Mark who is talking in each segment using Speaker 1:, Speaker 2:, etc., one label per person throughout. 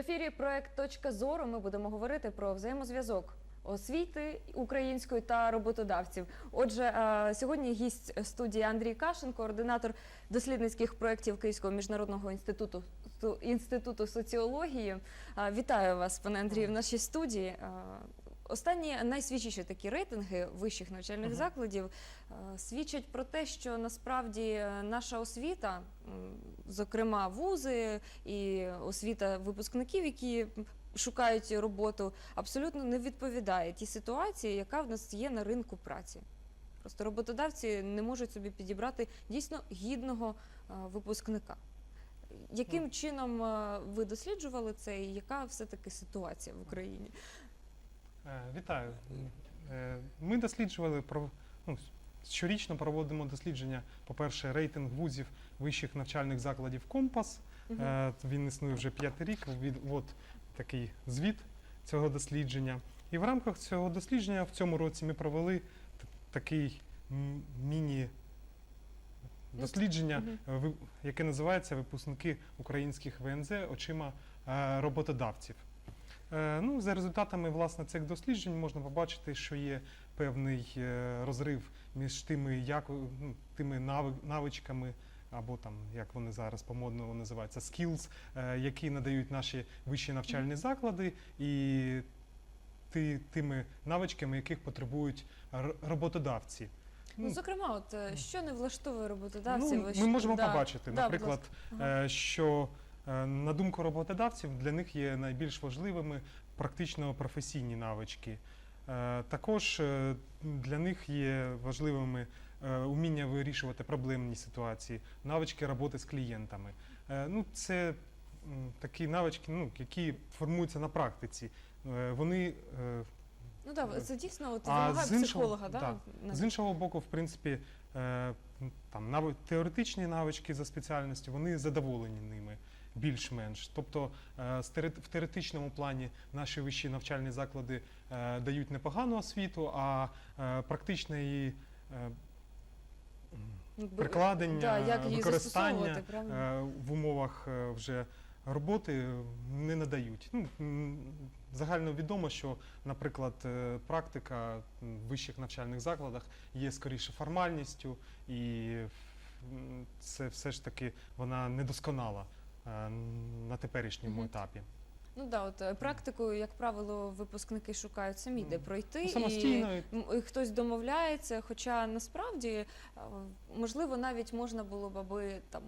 Speaker 1: ефірі проект Точка зору. Ми будемо говорити про взаємозв'язок освіти української та роботодавців. Отже, сьогодні гість студії Андрій Кашин, координатор дослідницьких проєктів Київського міжнародного інституту інституту соціології. Вітаю вас, пане Андрію, в нашій студії. Останні найсвіжіші такі рейтинги вищих навчальних
Speaker 2: Мгм.
Speaker 1: закладів е, свідчать про те, що насправді е, наша освіта, м, зокрема вузи і освіта випускників, які шукають роботу, абсолютно не відповідає тій ситуації, яка в нас є на ринку праці. Просто роботодавці не можуть собі підібрати дійсно гідного е, випускника. Яким чином е, ви досліджували це, і яка все-таки ситуація в Україні?
Speaker 2: Е, Вітаю. Е, Ми досліджували про ну, щорічно проводимо дослідження. По-перше, рейтинг вузів вищих навчальних закладів Компас. Е, Він існує вже п'ятий рік. Від от такий звіт цього дослідження. І в рамках цього дослідження в цьому році ми провели такий міні. Дослідження, яке називається Випускники українських ВНЗ очима роботодавців. Е, Ну, за результатами власне цих досліджень можна побачити, що є певний е, розрив між тими, як, ну, тими нави- навичками, або там, як вони зараз по-модному називаються, skills, е, які надають наші вищі навчальні заклади, і ти, тими навичками, яких потребують роботодавці.
Speaker 1: Ну, зокрема, от е, що не влаштовує роботодавців?
Speaker 2: Ну, ми можемо
Speaker 1: да.
Speaker 2: побачити,
Speaker 1: Да,
Speaker 2: наприклад, е, що на думку роботодавців для них є найбільш важливими практично професійні навички. Е, Також е, для них є важливими е, уміння вирішувати проблемні ситуації, навички роботи з клієнтами. Е, Ну, це такі навички, ну, які формуються на практиці. Е, Вони е,
Speaker 1: Ну так, це дійсно от
Speaker 2: А
Speaker 1: вимагає
Speaker 2: іншого-
Speaker 1: психолога, да?
Speaker 2: да. З іншого боку, в принципі, е, там нави- теоретичні навички за спеціальністю, вони задоволені ними більш-менш. Тобто е, в теоретичному плані наші вищі навчальні заклади е, дають непогану освіту, а е, практичне її е, прикладення,
Speaker 1: да, як її
Speaker 2: використання в умовах вже роботи не надають. Ну, загально відомо, що, наприклад, практика в вищих навчальних закладах є скоріше формальністю, і це все ж таки вона недосконала на теперішньому
Speaker 1: Мгм.
Speaker 2: етапі.
Speaker 1: Ну да, от е, практикою, як правило, випускники шукають самі, де пройти,
Speaker 2: Ну,
Speaker 1: і,
Speaker 2: самостійно і
Speaker 1: м, і хтось домовляється. Хоча насправді е, можливо навіть можна було б, аби там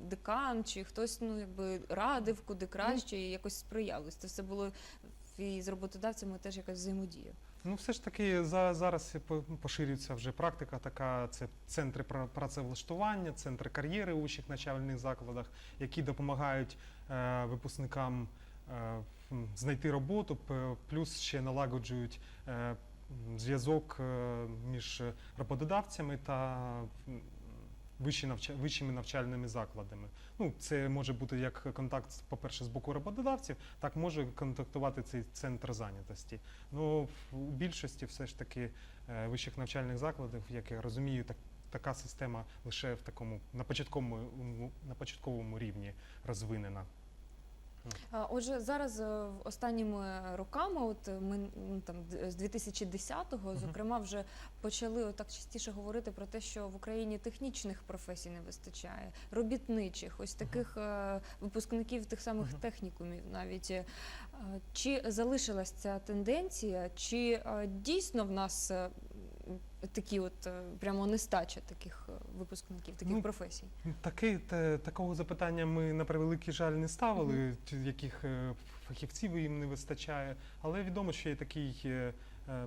Speaker 1: декан чи хтось ну якби радив, куди краще, і якось сприялось. Це все було і з роботодавцями теж якась взаємодія.
Speaker 2: Ну, все ж таки за зараз по- поширюється вже практика така. Це центри пра- працевлаштування, центри кар'єри у вищих навчальних закладах, які допомагають е, випускникам е, знайти роботу, плюс ще налагоджують е, зв'язок е, між роботодавцями та вищими навчальними закладами. Ну, це може бути як контакт, по-перше, з боку роботодавців, так може контактувати цей центр зайнятості. Ну, у більшості все ж таки е, вищих навчальних закладів, як я розумію, так, така система лише в такому на початковому, на початковому рівні розвинена.
Speaker 1: Отже, зараз е, останніми роками, от е, ми там д- з 2010-го, зокрема, вже почали отак частіше говорити про те, що в Україні технічних професій не вистачає, робітничих, ось таких е, випускників тих самих технікумів. Навіть. Чи залишилась ця тенденція, чи дійсно в нас такі, от е, прямо нестача таких е, випускників, таких
Speaker 2: Ну,
Speaker 1: професій?
Speaker 2: Таки, те- такого запитання ми на превеликий жаль не ставили, ті- яких е, фахівців їм не вистачає. Але відомо, що є такий е, е,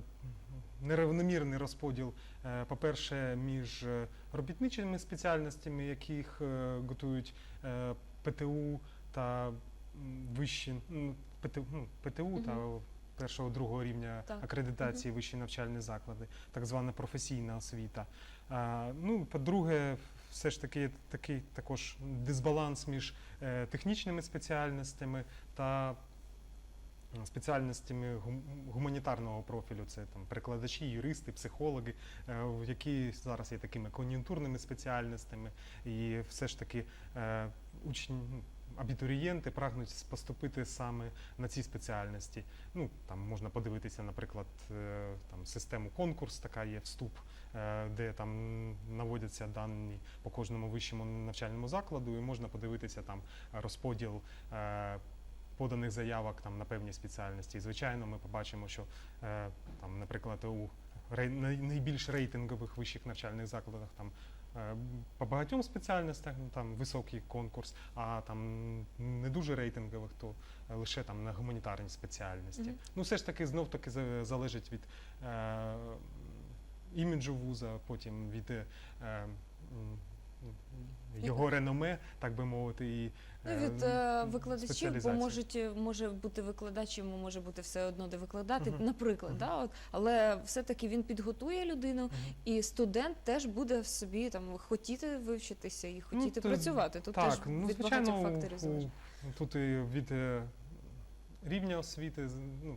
Speaker 2: розподіл, е, по-перше, між робітничими спеціальностями, яких е, готують е, ПТУ та вищі ну, ПТУ, ну, ПТУ та першого другого рівня
Speaker 1: Так.
Speaker 2: акредитації вищі навчальні заклади, так звана професійна освіта. А, ну, по-друге, все ж таки такий також дисбаланс між е, технічними спеціальностями та спеціальностями гуманітарного профілю. Це там перекладачі, юристи, психологи, е, які зараз є такими кон'юнктурними спеціальностями, і все ж таки е, учні. Абітурієнти прагнуть поступити саме на ці спеціальності. Ну там можна подивитися, наприклад, е, там систему конкурс, така є вступ, е, де там наводяться дані по кожному вищому навчальному закладу, і можна подивитися там розподіл. е, Поданих заявок там на певні спеціальності. Звичайно, ми побачимо, що е, там, наприклад, у рей- найбільш рейтингових вищих навчальних закладах там по багатьом спеціальностях ну, там високий конкурс, а там не дуже рейтингових, то е, лише там на гуманітарні спеціальності.
Speaker 1: Мгм.
Speaker 2: Ну, все ж таки, знов таки залежить від е, іміджу вуза, потім від е, його реноме, так би мовити, і
Speaker 1: Ну,
Speaker 2: е,
Speaker 1: від е, викладачів, бо можуть е, може бути викладач, йому може бути все одно де викладати,
Speaker 2: Мгм.
Speaker 1: наприклад,
Speaker 2: Мгм.
Speaker 1: да, от, але все-таки він підготує людину,
Speaker 2: Мгм.
Speaker 1: і студент теж буде в собі там хотіти вивчитися і хотіти
Speaker 2: то-
Speaker 1: працювати. Тут
Speaker 2: так,
Speaker 1: теж
Speaker 2: ну,
Speaker 1: від
Speaker 2: звичайно,
Speaker 1: багатьох факторів залежить.
Speaker 2: Тут і від е, рівня освіти, ну,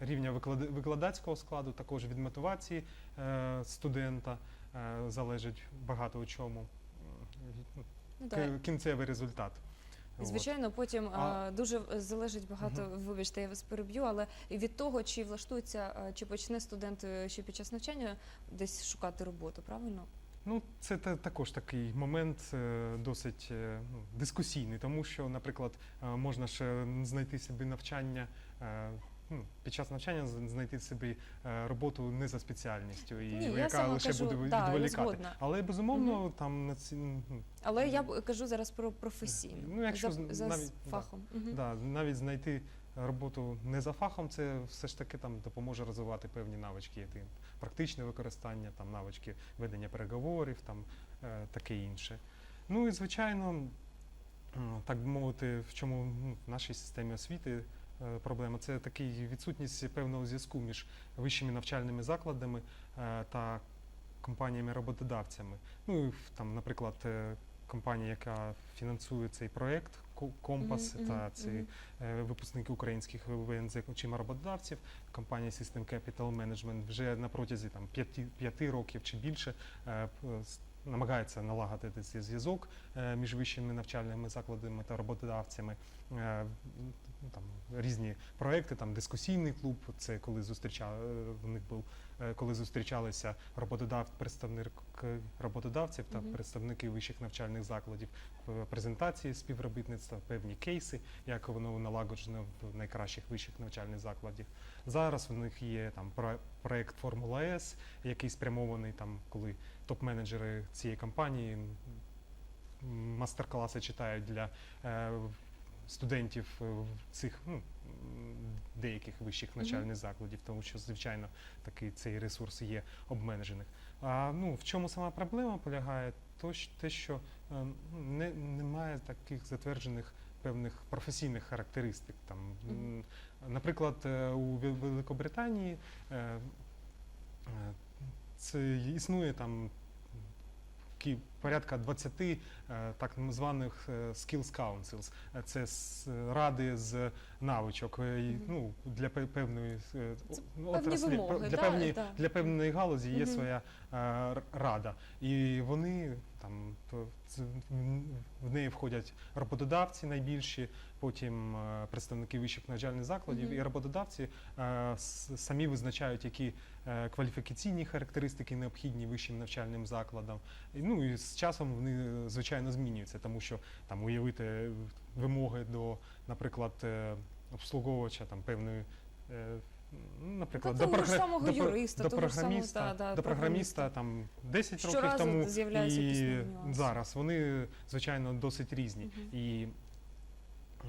Speaker 2: рівня виклад- викладацького складу, також від мотивації е, студента е, залежить багато у чому. Ну,
Speaker 1: так.
Speaker 2: Кінцевий результат.
Speaker 1: І звичайно, потім
Speaker 2: А-
Speaker 1: е, дуже залежить багато. Вибачте, я вас переб'ю, але від того, чи влаштується, е, чи почне студент е, ще під час навчання десь шукати роботу, правильно?
Speaker 2: Ну, це та- також такий момент досить ну, дискусійний, тому що, наприклад, можна ще знайти собі навчання. Ну, під час навчання знайти собі е, роботу не за спеціальністю, і
Speaker 1: Ні,
Speaker 2: яка лише
Speaker 1: кажу,
Speaker 2: буде
Speaker 1: да,
Speaker 2: відволікати. Але безумовно там на ці ну,
Speaker 1: Але я кажу зараз про професійну
Speaker 2: Ну, якщо
Speaker 1: за, за
Speaker 2: навіть- да.
Speaker 1: фахом.
Speaker 2: Да, навіть знайти роботу не за фахом, це все ж таки там допоможе розвивати певні навички, які практичне використання, там навички ведення переговорів, там е, таке інше. Ну і звичайно, так би мовити, в чому ну, в нашій системі освіти проблема це такий відсутність певного зв'язку між вищими навчальними закладами е, та компаніями-роботодавцями. Ну там, наприклад, е, компанія, яка фінансує цей проект Ко- Компас
Speaker 1: Мгм,
Speaker 2: та ці
Speaker 1: мгм.
Speaker 2: е, випускники українських ВНЗ очима роботодавців, компанія System Capital Management вже на протязі там п'яти п'яти років чи більше е, намагається налагодити цей зв'язок е, між вищими навчальними закладами та роботодавцями. Е, ну, Там різні проекти, там дискусійний клуб. Це коли зустріча е, в них був, е, коли зустрічалися роботодав, представник роботодавців та
Speaker 1: Мгм.
Speaker 2: представники вищих навчальних закладів е, презентації співробітництва, певні кейси, як воно налагоджено в найкращих вищих навчальних закладів. Зараз в них є там про- проект Формула С, який спрямований там, коли топ-менеджери цієї компанії мастер-класи читають для е, студентів е, в цих ну, деяких вищих навчальних закладів, тому що, звичайно, такий цей ресурс є обмежених. А ну в чому сама проблема полягає? То те, що е, не, немає таких затверджених певних професійних характеристик. Там, наприклад, е, у Великобританії це існує там кі- порядка 20 е, так званих е, skills councils. Це ради з навичок е, ну, для пе- певної
Speaker 1: певні
Speaker 2: отраслі,
Speaker 1: вимоги,
Speaker 2: для,
Speaker 1: да,
Speaker 2: певні,
Speaker 1: да.
Speaker 2: для певної галузі є
Speaker 1: Мгм.
Speaker 2: своя рада. І вони там в- неї входять роботодавці найбільші, потім е, представники вищих навчальних закладів,
Speaker 1: Мгм.
Speaker 2: і роботодавці е, самі визначають, які е, кваліфікаційні характеристики необхідні вищим навчальним закладам. Ну і з часом вони звичайно змінюються, тому що там уявити вимоги до, наприклад, обслуговувача там певної. Ну, Наприклад, до,
Speaker 1: ж
Speaker 2: програ-
Speaker 1: самого
Speaker 2: до,
Speaker 1: юриста,
Speaker 2: до
Speaker 1: ж самого,
Speaker 2: програміста,
Speaker 1: да, да,
Speaker 2: до програміста
Speaker 1: програміста.
Speaker 2: там 10 років тому
Speaker 1: з'являються
Speaker 2: і зараз вони звичайно досить різні.
Speaker 1: Мгм.
Speaker 2: І е,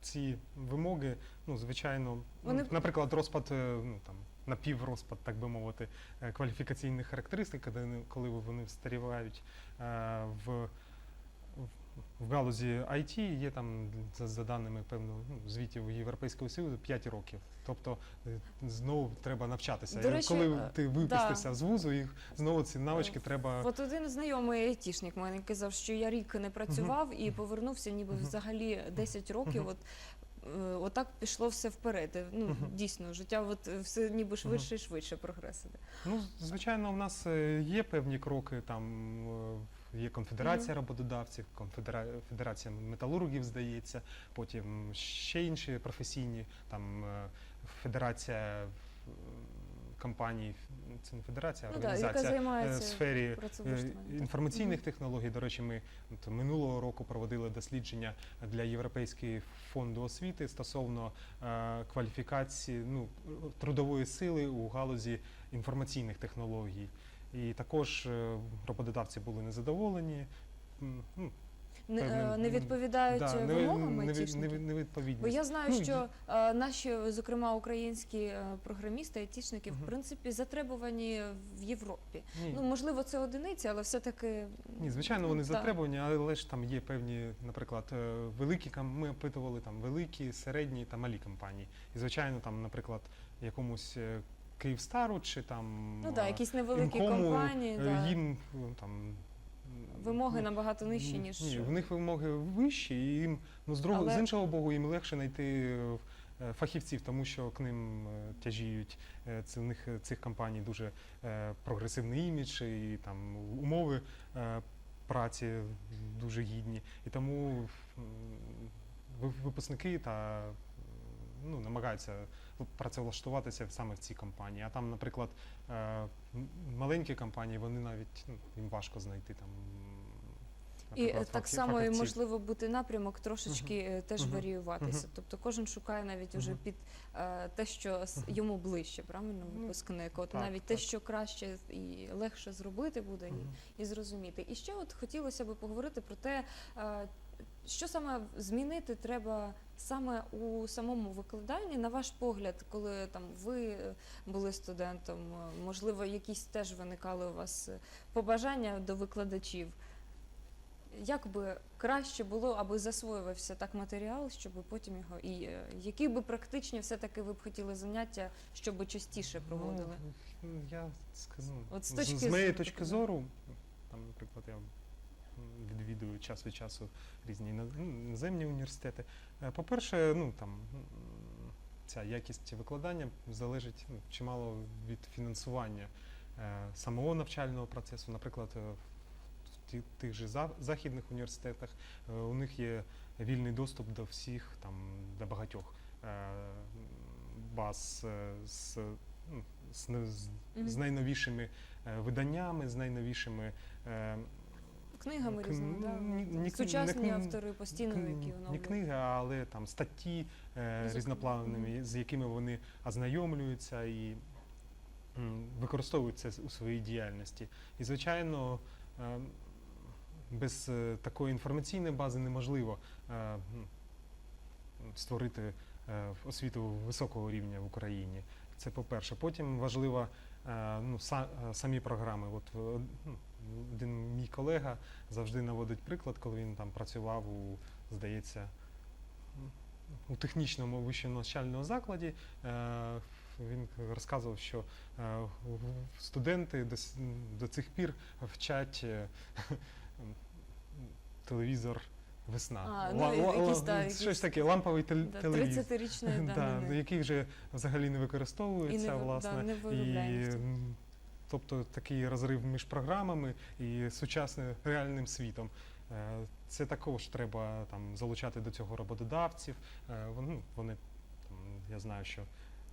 Speaker 2: ці вимоги, ну звичайно, ну, наприклад, розпад, е, ну там напіврозпад, так би мовити, е, кваліфікаційних характеристик, коли вони- коли вони встарівають е, в. В галузі IT є там за, за даними певного ну, звітів Європейського Союзу 5 років. Тобто е, знову треба навчатися.
Speaker 1: До
Speaker 2: І
Speaker 1: речі,
Speaker 2: коли
Speaker 1: е,
Speaker 2: ти випустився з вузу, їх знову ці навички треба
Speaker 1: От один знайомий айтішник мене казав, що я рік не працював і повернувся ніби взагалі 10 років. От е, отак пішло все вперед. Ну дійсно, життя от е, все ніби швидше і швидше прогрес іде.
Speaker 2: Ну, звичайно, в нас е, є певні кроки там е, є конфедерація роботодавців, конфедера- федерація металургів, здається, потім ще інші професійні, там е, федерація е, компаній, це не федерація, а
Speaker 1: Ну, да,
Speaker 2: організація е, в сфері
Speaker 1: так.
Speaker 2: інформаційних технологій. До речі, ми от минулого року проводили дослідження для Європейського фонду освіти стосовно е, кваліфікації ну, трудової сили у галузі інформаційних технологій. І також е, роботодавці були незадоволені. Ну,
Speaker 1: Не, е,
Speaker 2: певним-
Speaker 1: не відповідають
Speaker 2: да, не-
Speaker 1: вимогам
Speaker 2: не- не-
Speaker 1: айтішників?
Speaker 2: не- невідповідність.
Speaker 1: Бо я знаю,
Speaker 2: Ну,
Speaker 1: що е, наші, зокрема, українські е, програмісти, айтішники, в принципі, затребувані в Європі.
Speaker 2: Ні.
Speaker 1: Ну, можливо, це одиниці, але все-таки.
Speaker 2: Ні, звичайно, вони
Speaker 1: так.
Speaker 2: затребувані, але ж там є певні, наприклад, великі ми опитували там великі, середні та малі компанії. І звичайно, там, наприклад, якомусь Київстару чи там
Speaker 1: Ну так,
Speaker 2: е,
Speaker 1: якісь невеликі
Speaker 2: Інкому,
Speaker 1: компанії,
Speaker 2: е,
Speaker 1: да.
Speaker 2: їм е, там
Speaker 1: вимоги
Speaker 2: ну,
Speaker 1: набагато нижчі, ніж
Speaker 2: ні, в них вимоги вищі, і їм ну з другого
Speaker 1: Але-
Speaker 2: з іншого боку, їм легше знайти е, фахівців, тому що к ним е, тяжіють е, це в них е, цих компаній дуже е, прогресивний імідж і там умови е, праці дуже гідні. І тому м, ви- випускники та м, ну, намагаються працевлаштуватися саме в цій компанії. А там, наприклад, е, маленькі компанії, вони навіть ну, їм важко знайти там.
Speaker 1: І так само і можливо бути напрямок трошечки е, теж
Speaker 2: Мгм.
Speaker 1: варіюватися.
Speaker 2: Мгм.
Speaker 1: Тобто кожен шукає навіть уже
Speaker 2: Мгм.
Speaker 1: під е, те, що йому ближче, правильно
Speaker 2: Ну,
Speaker 1: випускник. От
Speaker 2: так,
Speaker 1: навіть те, що краще і легше зробити буде, і
Speaker 2: Мгм.
Speaker 1: і зрозуміти. І ще от хотілося б поговорити про те, е, що саме змінити треба саме у самому викладанні, на ваш погляд, коли там ви е, були студентом, е, можливо, якісь теж виникали у вас е, побажання до викладачів. Як би краще було, аби засвоювався так матеріал, щоб потім його і які би практичні все-таки ви б хотіли заняття, щоб частіше проводили?
Speaker 2: Ну, я скажу,
Speaker 1: От з
Speaker 2: з, моєї точки зору, там, наприклад, я відвідую час від часу різні іно- ну, іноземні університети. Е, По-перше, ну там ця якість викладання залежить ну, чимало від фінансування е, самого навчального процесу. Наприклад, е, в тих же західних університетах у них є вільний доступ до всіх там до багатьох баз е, з, ну, з, з, з найновішими е, виданнями, з найновішими е,
Speaker 1: Книгами
Speaker 2: кн-
Speaker 1: різними, да?
Speaker 2: ні
Speaker 1: сучасні
Speaker 2: не
Speaker 1: автори постійно,
Speaker 2: кн-
Speaker 1: які
Speaker 2: не
Speaker 1: оновлюють.
Speaker 2: книги, але там статті е, різноплавними, з якими вони ознайомлюються і м, використовують це у своїй діяльності. І, звичайно, е, без е, такої інформаційної бази неможливо е, створити е, освіту високого рівня в Україні. Це по-перше. Потім важливо е, ну, са- е, самі програми. От е, ну, один мій колега завжди наводить приклад, коли він там працював у, здається, у технічному вищому навчальному закладі. Е, Він розказував, що е, студенти до, цих пір вчать е, телевізор весна.
Speaker 1: А, ну,
Speaker 2: Ла- ла-
Speaker 1: якісь,
Speaker 2: ла-
Speaker 1: да, якісь-
Speaker 2: щось таке, ламповий тел-
Speaker 1: Да,
Speaker 2: телевізор.
Speaker 1: 30-річної
Speaker 2: Да,
Speaker 1: давнини.
Speaker 2: який вже взагалі не
Speaker 1: І
Speaker 2: використовується,
Speaker 1: не, ви-
Speaker 2: власне.
Speaker 1: да, не
Speaker 2: І, м, тобто такий розрив між програмами і сучасним реальним світом. Е, Це також треба там залучати до цього роботодавців. Е, Вони, ну, вони там, я знаю, що.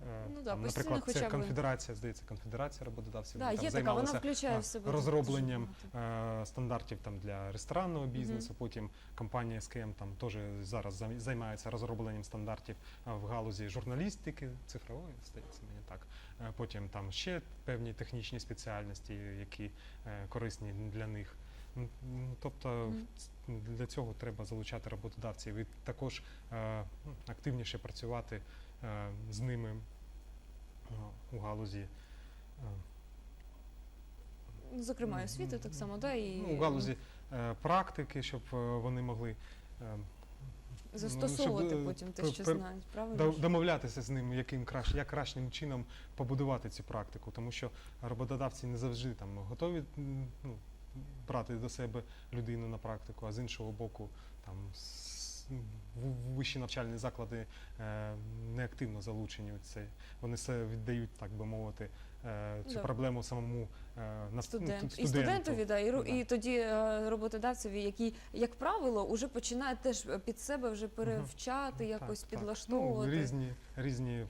Speaker 2: Е,
Speaker 1: Ну да,
Speaker 2: там,
Speaker 1: постійно
Speaker 2: наприклад, це
Speaker 1: хоча б-
Speaker 2: конфедерація, здається, конфедерація роботодавців.
Speaker 1: Да,
Speaker 2: вони там
Speaker 1: є така, вона
Speaker 2: займалися
Speaker 1: включає в себе
Speaker 2: розробленням
Speaker 1: дуже
Speaker 2: е, стандартів там для ресторанного бізнесу. Потім компанія SKM там теж зараз зам- займається розробленням стандартів е, в галузі журналістики, цифрової, здається мені так. Е, Потім там ще певні технічні спеціальності, які е, корисні для них. М, м, Тобто
Speaker 1: Мгм.
Speaker 2: ц- для цього треба залучати роботодавців і також е, ну, активніше працювати е, з ними е, у галузі. е,
Speaker 1: Ну, Зокрема, і освіти так само, да, і
Speaker 2: ну, у галузі е, практики, щоб е, вони могли е,
Speaker 1: застосовувати
Speaker 2: щоб, е,
Speaker 1: потім те, що
Speaker 2: пер-
Speaker 1: знають, правильно?
Speaker 2: домовлятися з ним, яким краще, як кращим чином побудувати цю практику, тому що роботодавці не завжди там готові ну, брати до себе людину на практику, а з іншого боку, там в- вищі навчальні заклади е, неактивно залучені у це. Вони все віддають, так би мовити, е, цю
Speaker 1: Да.
Speaker 2: проблему самому на ну,
Speaker 1: Студент.
Speaker 2: студенту.
Speaker 1: І студентові, да, і,
Speaker 2: Да.
Speaker 1: і тоді е, роботодавцеві, які, як правило, вже починають теж під себе вже перевчати, якось
Speaker 2: Так, так.
Speaker 1: підлаштовувати.
Speaker 2: Ну, різні, різні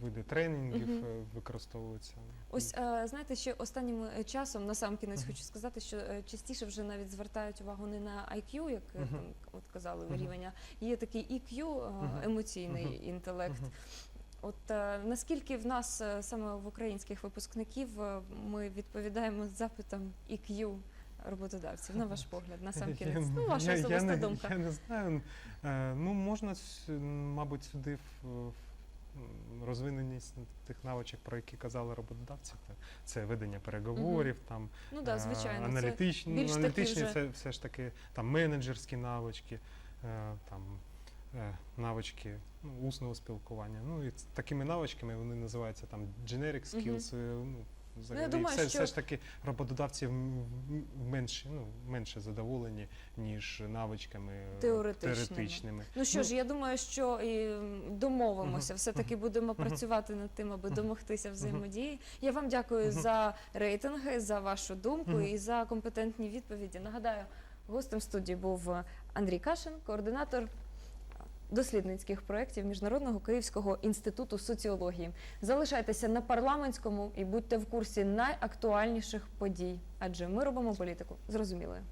Speaker 2: види тренінгів
Speaker 1: Мгм.
Speaker 2: е, використовуються.
Speaker 1: Ось е, знаєте, ще останнім е, часом на сам кінець хочу сказати, що е, частіше вже навіть звертають увагу не на IQ, як е,
Speaker 2: Мгм.
Speaker 1: там от казали
Speaker 2: Мгм.
Speaker 1: рівень, а є такий EQ, е,
Speaker 2: Мгм.
Speaker 1: емоційний
Speaker 2: Мгм.
Speaker 1: інтелект.
Speaker 2: Мгм.
Speaker 1: От е, наскільки в нас е, саме в українських випускників е, ми відповідаємо запитам EQ роботодавців, на ваш погляд, на сам
Speaker 2: Я-
Speaker 1: кінець. Ну, ваша
Speaker 2: я, я,
Speaker 1: особиста
Speaker 2: не,
Speaker 1: думка.
Speaker 2: Я не знаю. Е, ну, можна, с- мабуть, сюди в- розвиненість тих навичок, про які казали роботодавці. Це, це ведення переговорів, там,
Speaker 1: Ну да,
Speaker 2: е,
Speaker 1: звичайно, це
Speaker 2: аналітичні,
Speaker 1: більш
Speaker 2: аналітичні
Speaker 1: вже-
Speaker 2: це все ж таки там, менеджерські навички, е, там, е, навички ну, усного спілкування. Ну, і такими навичками вони називаються там generic skills. е, Ну, взагалі,
Speaker 1: думаю,
Speaker 2: все,
Speaker 1: що-
Speaker 2: все ж таки роботодавці менше, ну, менше задоволені, ніж навичками е,
Speaker 1: Теоретичними.
Speaker 2: теоретичними.
Speaker 1: Ну що ж, я думаю, що і домовимося,
Speaker 2: Мгм.
Speaker 1: все-таки будемо працювати над тим, аби домогтися взаємодії. Я вам дякую за рейтинги, за вашу думку і за компетентні відповіді. Нагадаю, гостем студії був Андрій Кашин, координатор дослідницьких проєктів Міжнародного Київського інституту соціології. Залишайтеся на парламентському і будьте в курсі найактуальніших подій, адже ми робимо політику зрозумілою.